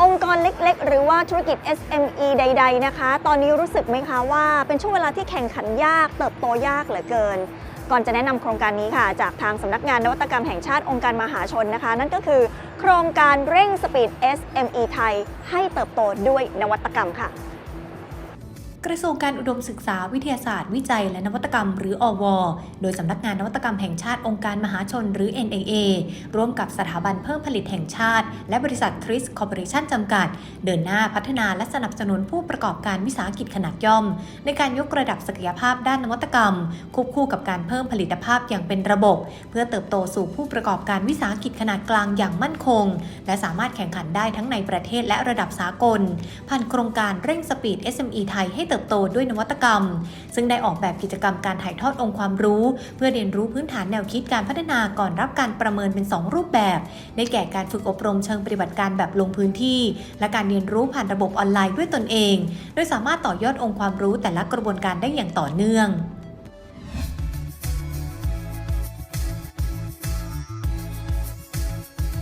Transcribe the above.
องค์กรเล็กๆ หรือว่าธุรกิจ SME ใด ๆ นะคะ ตอนนี้รู้สึกไหมคะว่าเป็นช่วงเวลาที่แข่งขันยาก เติบโตยากเหลือเกิน ก่อนจะแนะนำโครงการนี้ค่ะ จากทางสำนักงานนวัตกรรมแห่งชาติองค์การมหาชนนะคะ นั่นก็คือโครงการเร่งสปีด SME ไทย ให้เติบโตด้วยนวัตกรรมค่ะ กระทรวงการอุดมศึกษาวิทยาศาสตร์วิจัย และนวัตกรรม หรืออว โดยสำนักงานนวัตกรรมแห่งชาติองค์การมหาชนหรือ NAA ร่วมกับสถาบันเพิ่มผลิตแห่งชาติ และบริษัทคริสคอร์ปอเรชั่นจำกัด เดินหน้าพัฒนาและสนับสนุนผู้ประกอบการวิสาหกิจขนาดย่อม ในการยกระดับศักยภาพด้านนวัตกรรม ควบคู่กับการเพิ่มผลิตภาพอย่างเป็นระบบ เพื่อเติบโตสู่ผู้ประกอบการวิสาหกิจขนาดกลางอย่างมั่นคง และสามารถแข่งขันได้ทั้งในประเทศและระดับสากล ผ่านโครงการเร่งสปีด SME ไทยให้เติบโตด้วยนวัตกรรม ซึ่งได้ออกแบบกิจกรรมการถ่ายทอดองค์ความรู้ เพื่อเรียนรู้พื้นฐานแนวคิดการพัฒนาก่อนรับการประเมินเป็น 2 รูปแบบ ได้แก่การฝึกอบรมเชิงปฏิบัติการแบบลงพื้นที่ และการเรียนรู้ผ่านระบบออนไลน์ด้วยตนเอง โดยสามารถต่อยอดองค์ความรู้แต่ละกระบวนการได้อย่างต่อเนื่อง